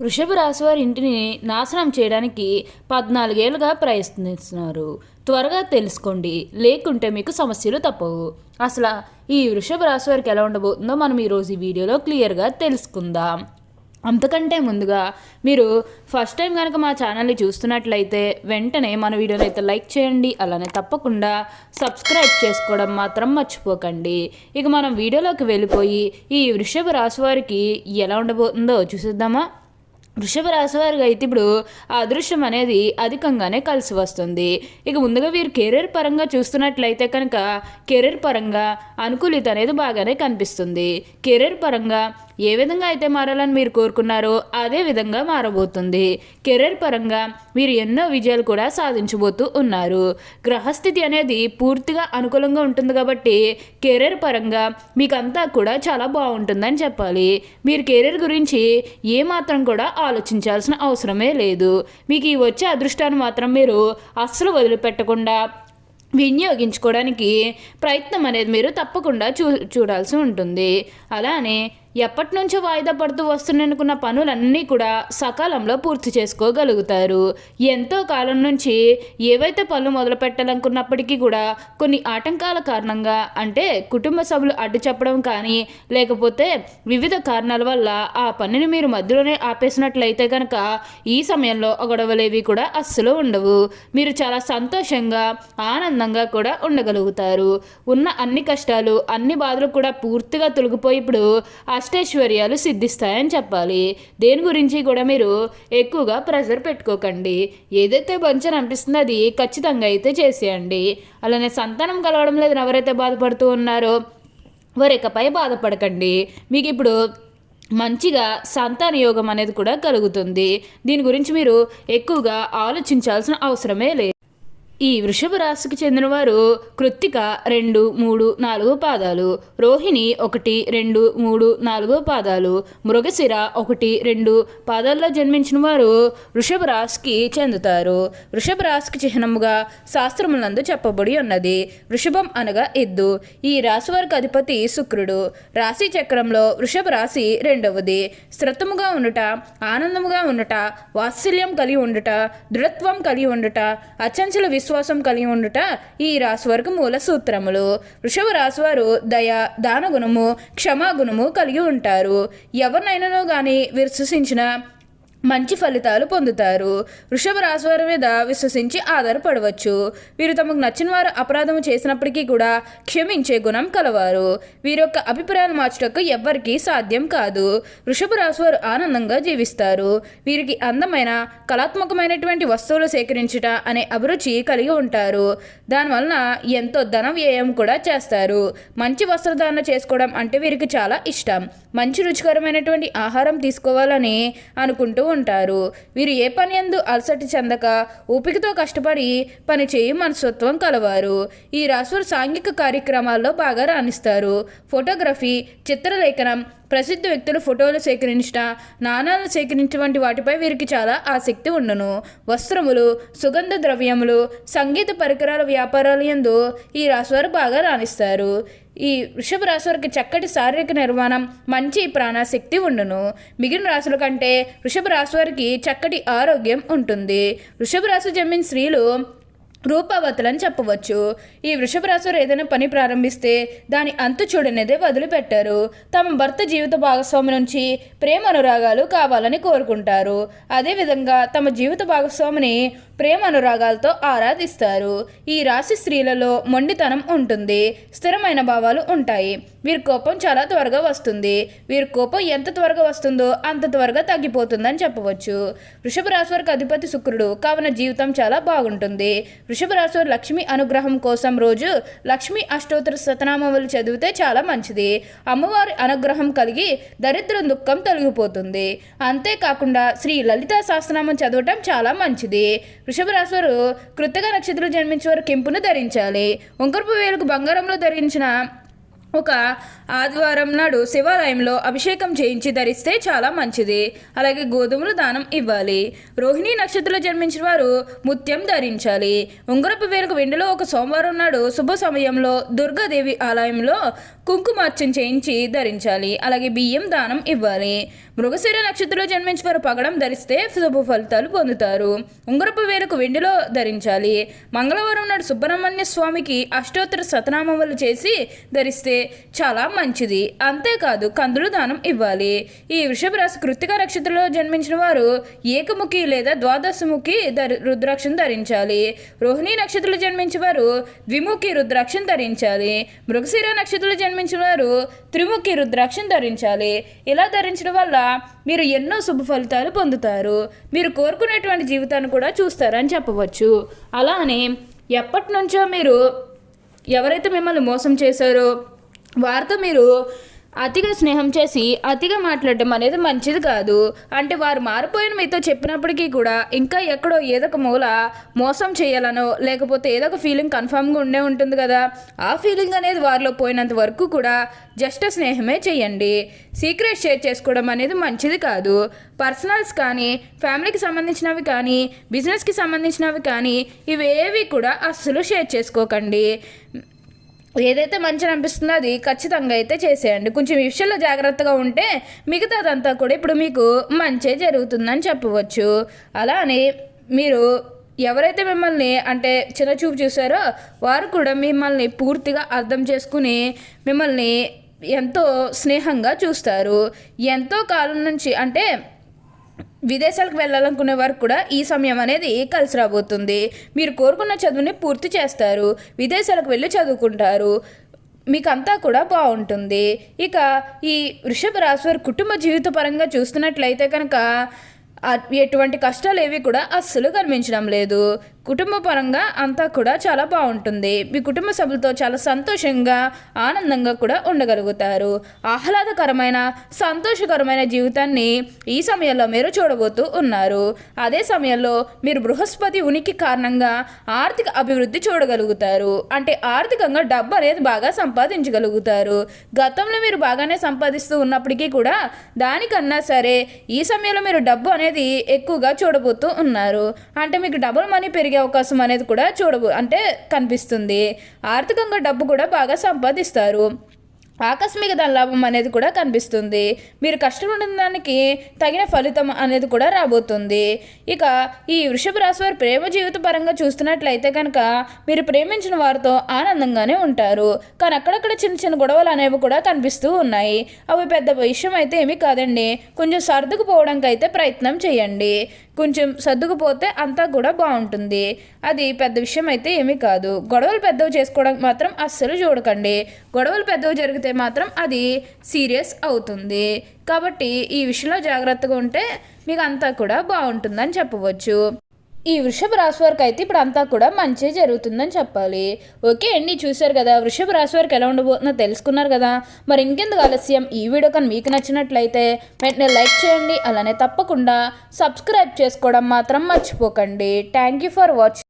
వృషభ రాశివారి ఇంటిని నాశనం చేయడానికి పద్నాలుగేళ్ళుగా ప్రయత్నిస్తున్నారు. త్వరగా తెలుసుకోండి. లేకుంటే మీకు సమస్యలు తప్పవు. అసలు ఈ వృషభ రాశివారికి ఎలా ఉండబోతుందో మనం ఈరోజు ఈ వీడియోలో క్లియర్గా తెలుసుకుందాం. అంతకంటే ముందుగా మీరు ఫస్ట్ టైం కనుక మా ఛానల్ని చూస్తున్నట్లయితే వెంటనే మన వీడియోని అయితే లైక్ చేయండి. అలానే తప్పకుండా సబ్స్క్రైబ్ చేసుకోవడం మాత్రం మర్చిపోకండి. ఇక మనం వీడియోలోకి వెళ్ళిపోయి ఈ వృషభ రాశి వారికి ఎలా ఉండబోతుందో చూసిద్దామా? వృషభ రాశి వారికి అయితే ఇప్పుడు ఆ అదృష్టం అనేది అధికంగానే కలిసి వస్తుంది. ఇక ముందుగా వీరు కెరీర్ పరంగా చూస్తున్నట్లయితే కనుక కెరీర్ పరంగా అనుకూలిత అనేది బాగానే కనిపిస్తుంది. కెరీర్ పరంగా ఏ విధంగా అయితే మారాలని మీరు కోరుకున్నారో అదే విధంగా మారబోతుంది. కెరీర్ పరంగా మీరు ఎన్నో విజయాలు కూడా సాధించబోతూ ఉన్నారు. గ్రహస్థితి అనేది పూర్తిగా అనుకూలంగా ఉంటుంది కాబట్టి కెరీర్ పరంగా మీకంతా కూడా చాలా బాగుంటుందని చెప్పాలి. మీరు కెరీర్ గురించి ఏమాత్రం కూడా ఆలోచించాల్సిన అవసరమే లేదు. మీకు ఈ వచ్చే అదృష్టాన్ని మాత్రం మీరు అస్సలు వదిలిపెట్టకుండా వినియోగించుకోవడానికి ప్రయత్నం అనేది మీరు తప్పకుండా చూ చూడాల్సి ఉంటుంది. అలానే ఎప్పటి నుంచో వాయిదా పడుతూ వస్తున్ననుకున్న పనులన్నీ కూడా సకాలంలో పూర్తి చేసుకోగలుగుతారు. ఎంతో కాలం నుంచి ఏవైతే పనులు మొదలు పెట్టాలనుకున్నప్పటికీ కూడా కొన్ని ఆటంకాల కారణంగా అంటే కుటుంబ సభ్యులు అడ్డు చెప్పడం కానీ లేకపోతే వివిధ కారణాల వల్ల ఆ పనిని మీరు మధ్యలోనే ఆపేసినట్లయితే కనుక ఈ సమయంలో గొడవలేవి కూడా అస్సలు ఉండవు. మీరు చాలా సంతోషంగా ఆనందంగా కూడా ఉండగలుగుతారు. ఉన్న అన్ని కష్టాలు అన్ని బాధలు కూడా పూర్తిగా తొలగిపోయి ఇప్పుడు అష్టైశ్వర్యాలు సిద్ధిస్తాయని చెప్పాలి. దేని గురించి కూడా మీరు ఎక్కువగా ప్రెజర్ పెట్టుకోకండి. ఏదైతే మంచి అనిపిస్తుందో అది ఖచ్చితంగా అయితే చేసేయండి. అలానే సంతానం కలవడం లేదని ఎవరైతే బాధపడుతూ ఉన్నారో వారు ఇకపై బాధపడకండి. మీకు ఇప్పుడు మంచిగా సంతాన యోగం అనేది కూడా కలుగుతుంది. దీని గురించి మీరు ఎక్కువగా ఆలోచించాల్సిన అవసరమే లేదు. ఈ వృషభ రాశికి చెందినవారు కృత్తిక రెండు మూడు నాలుగు పాదాలు రోహిణి ఒకటి రెండు మూడు నాలుగో పాదాలు మృగశిర ఒకటి రెండు పాదాల్లో జన్మించిన వారు వృషభ రాశికి చెందుతారు. వృషభ రాశికి చిహ్నముగా శాస్త్రములందు చెప్పబడి ఉన్నది. వృషభం అనగా ఎద్దు. ఈ రాశి వారికి అధిపతి శుక్రుడు. రాశి చక్రంలో వృషభ రాశి రెండవది. స్థిరత్వముగా ఉండుట ఆనందముగా ఉండుట వాత్సల్యం కలిగి ఉండుట దృఢత్వం కలిగి ఉండుట అచంచల విశ్వాసం కలిగి ఉండుట ఈ రాశివారికి మూల సూత్రములు. వృషభ రాశివారు దయ దానగుణము క్షమాగుణము కలిగి ఉంటారు. ఎవరినైనానో కానీ విశ్వసించిన మంచి ఫలితాలు పొందుతారు. వృషభ రాశి వారి మీద విశ్వసించి ఆధారపడవచ్చు. వీరు తమకు నచ్చిన వారు అపరాధం చేసినప్పటికీ కూడా క్షమించే గుణం కలవారు. వీరి యొక్క అభిప్రాయాలు మార్చటకు ఎవ్వరికీ సాధ్యం కాదు. వృషభ రాశి వారు ఆనందంగా జీవిస్తారు. వీరికి అందమైన కళాత్మకమైనటువంటి వస్తువులు సేకరించుట అనే అభిరుచి కలిగి ఉంటారు. దానివలన ఎంతో ధన వ్యయం కూడా చేస్తారు. మంచి వస్త్రధారణ చేసుకోవడం అంటే వీరికి చాలా ఇష్టం. మంచి రుచికరమైనటువంటి ఆహారం తీసుకోవాలని అనుకుంటూ ఉంటారు. వీరు ఏ పని ఎందు అలసట చెందక ఊపికతో కష్టపడి పని చేయి మనస్తత్వం కలవారు. ఈ రాశివారు సాంఘిక కార్యక్రమాల్లో బాగా రాణిస్తారు. ఫోటోగ్రఫీ చిత్రలేఖనం ప్రసిద్ధ వ్యక్తులు ఫోటోలు సేకరించిన నాణాలను సేకరించిన వంటి వాటిపై వీరికి చాలా ఆసక్తి ఉండును. వస్త్రములు సుగంధ ద్రవ్యములు సంగీత పరికరాల వ్యాపారాలు ఎందు ఈ రాశివారు బాగా రాణిస్తారు. ఈ వృషభ రాశి వారికి చక్కటి శారీరక నిర్మాణం మంచి ప్రాణశక్తి ఉండును. మిగిలిన రాశుల కంటే వృషభ రాశి వారికి చక్కటి ఆరోగ్యం ఉంటుంది. వృషభ రాశి జన్మిన స్త్రీలు రూపవతులని చెప్పవచ్చు. ఈ వృషభ రాశివారు ఏదైనా పని ప్రారంభిస్తే దాని అంతు చూడనేదే వదిలిపెట్టారు. తమ భర్త జీవిత భాగస్వామి నుంచి ప్రేమ అనురాగాలు కావాలని కోరుకుంటారు. అదేవిధంగా తమ జీవిత భాగస్వామిని ప్రేమ అనురాగాలతో ఆరాధిస్తారు. ఈ రాశి స్త్రీలలో మొండితనం ఉంటుంది. స్థిరమైన భావాలు ఉంటాయి. వీరి కోపం చాలా త్వరగా వస్తుంది. వీరి కోపం ఎంత త్వరగా వస్తుందో అంత త్వరగా తగ్గిపోతుందని చెప్పవచ్చు. వృషభ రాశి వారికి అధిపతి శుక్రుడు. కావున జీవితం చాలా బాగుంటుంది. వృషభ రాశి వారు లక్ష్మి అనుగ్రహం కోసం రోజు లక్ష్మి అష్టోత్తర శతనామములు చదివితే చాలా మంచిది. అమ్మవారి అనుగ్రహం కలిగి దరిద్రం దుఃఖం తొలగిపోతుంది. అంతేకాకుండా శ్రీ లలితా సహస్రనామం చదవటం చాలా మంచిది. వృషభ రాశి వారు కృతగా నక్షత్రం జన్మించే వారు కెంపును ధరించాలి. ఉంకరపు వేలకు బంగారంలో ధరించిన ఒక ఆదివారం నాడు శివాలయంలో అభిషేకం చేయించి ధరిస్తే చాలా మంచిది. అలాగే గోధుమలు దానం ఇవ్వాలి. రోహిణి నక్షత్రంలో జన్మించిన వారు ముత్యం ధరించాలి. ఉంగరపు వేలకు వెండిలో ఒక సోమవారం నాడు శుభ సమయంలో దుర్గాదేవి ఆలయంలో కుంకుమార్చన చేయించి ధరించాలి. అలాగే బియ్యం దానం ఇవ్వాలి. మృగశిర నక్షత్రంలో జన్మించిన వారు పగడం ధరిస్తే శుభ ఫలితాలు పొందుతారు. ఉంగరపు వేలకు వెండిలో ధరించాలి. మంగళవారం నాడు సుబ్రహ్మణ్య స్వామికి అష్టోత్తర సతనామములు చేసి ధరిస్తే చాలా మంచిది. అంతేకాదు కందులు దానం ఇవ్వాలి. ఈ వృషభ రాశి కృత్తిక నక్షత్రంలో జన్మించిన వారు ఏకముఖి లేదా ద్వాదశముఖి ధరి రుద్రాక్షను ధరించాలి. రోహిణి నక్షత్రంలో జన్మించిన వారు ద్విముఖి రుద్రాక్షను ధరించాలి. మృగశిర నక్షత్రంలో జన్మించిన వారు త్రిముఖి రుద్రాక్షను ధరించాలి. ఇలా ధరించడం వల్ల మీరు ఎన్నో శుభ ఫలితాలు పొందుతారు. మీరు కోరుకునేటువంటి జీవితాన్ని కూడా చూస్తారని చెప్పవచ్చు. అలానే ఎప్పటి నుంచో మీరు ఎవరైతే మిమ్మల్ని మోసం చేశారో వారితో మీరు అతిగా స్నేహం చేసి అతిగా మాట్లాడటం అనేది మంచిది కాదు. అంటే వారు మారిపోయిన మీతో చెప్పినప్పటికీ కూడా ఇంకా ఎక్కడో ఏదో ఒక మూల మోసం చేయాలనో లేకపోతే ఏదో ఒక ఫీలింగ్ కన్ఫామ్గా ఉండే ఉంటుంది కదా. ఆ ఫీలింగ్ అనేది వారిలో పోయినంత వరకు కూడా జస్ట్ స్నేహమే చేయండి. సీక్రెట్ షేర్ చేసుకోవడం అనేది మంచిది కాదు. పర్సనల్స్ కానీ ఫ్యామిలీకి సంబంధించినవి కానీ బిజినెస్కి సంబంధించినవి కానీ ఇవేవి కూడా అస్సలు షేర్ చేసుకోకండి. ఏదైతే మంచిగా అనిపిస్తుందో అది ఖచ్చితంగా అయితే చేసేయండి. కొంచెం ఈ విషయంలో జాగ్రత్తగా ఉంటే మిగతాదంతా కూడా ఇప్పుడు మీకు మంచే జరుగుతుందని చెప్పవచ్చు. అలానే మీరు ఎవరైతే మిమ్మల్ని అంటే చిన్న చూపు చూసారో వారు కూడా మిమ్మల్ని పూర్తిగా అర్థం చేసుకుని మిమ్మల్ని ఎంతో స్నేహంగా చూస్తారు. ఎంతో కాలం నుంచి అంటే విదేశాలకు వెళ్ళాలనుకునే వారికి కూడా ఈ సమయం అనేది కలిసి రాబోతుంది. మీరు కోరుకున్న చదువుని పూర్తి చేస్తారు. విదేశాలకు వెళ్ళి చదువుకుంటారు. మీకంతా కూడా బాగుంటుంది. ఇక ఈ వృషభ రాశి వారి కుటుంబ జీవిత పరంగా చూస్తున్నట్లయితే కనుక ఎటువంటి కష్టాలు ఏవి కూడా అస్సలు కనిపించడం లేదు. కుటుంబ పరంగా అంతా కూడా చాలా బాగుంటుంది. మీ కుటుంబ సభ్యులతో చాలా సంతోషంగా ఆనందంగా కూడా ఉండగలుగుతారు. ఆహ్లాదకరమైన సంతోషకరమైన జీవితాన్ని ఈ సమయంలో మీరు చూడబోతూ ఉన్నారు. అదే సమయంలో మీరు బృహస్పతి ఉనికి కారణంగా ఆర్థిక అభివృద్ధి చూడగలుగుతారు. అంటే ఆర్థికంగా డబ్బు అనేది బాగా సంపాదించగలుగుతారు. గతంలో మీరు బాగానే సంపాదిస్తూ ఉన్నప్పటికీ కూడా దానికన్నా సరే ఈ సమయంలో మీరు డబ్బు అనేది ఎక్కువగా చూడబోతూ ఉన్నారు. అంటే మీకు డబుల్ మనీ పెరిగి అవకాశం అనేది కూడా చూడబో అంటే కనిపిస్తుంది. ఆర్థికంగా డబ్బు కూడా బాగా సంపాదిస్తారు. ఆకస్మిక లాభం అనేది కూడా కనిపిస్తుంది. మీరు కష్టపడిన దానికి తగిన ఫలితం అనేది కూడా రాబోతుంది. ఇక ఈ వృషభ రాశి వారి ప్రేమ జీవిత పరంగా చూస్తున్నట్లయితే కనుక మీరు ప్రేమించిన వారితో ఆనందంగానే ఉంటారు. కానీ అక్కడక్కడ చిన్న చిన్న గొడవలు అనేవి కూడా కనిపిస్తూ ఉన్నాయి. అవి పెద్ద విషయం అయితే ఏమీ కాదండి. కొంచెం సర్దుకుపోవడానికి అయితే ప్రయత్నం చేయండి. కొంచెం సర్దుకుపోతే అంతా కూడా బాగుంటుంది. అది పెద్ద విషయం అయితే ఏమీ కాదు. గొడవలు పెద్దవి చేసుకోవడానికి మాత్రం అస్సలు చూడకండి. గొడవలు పెద్దవి జరిగితే మాత్రం అది సీరియస్ అవుతుంది. కాబట్టి ఈ విషయంలో జాగ్రత్తగా ఉంటే మీకు అంతా కూడా బాగుంటుందని చెప్పవచ్చు. ఈ వృషభ రాశి వారికి అయితే ఇప్పుడు అంతా కూడా మంచి జరుగుతుందని చెప్పాలి. ఓకే అండి చూశారు కదా వృషభ రాశి వారికి ఎలా ఉండబోతుందో తెలుసుకున్నారు కదా. మరి ఇంకెందుకు ఆలస్యం? ఈ వీడియో కానీ మీకు నచ్చినట్లయితే వెంటనే లైక్ చేయండి అలానే తప్పకుండా సబ్స్క్రైబ్ చేసుకోవడం మాత్రం మర్చిపోకండి. Thank you for watching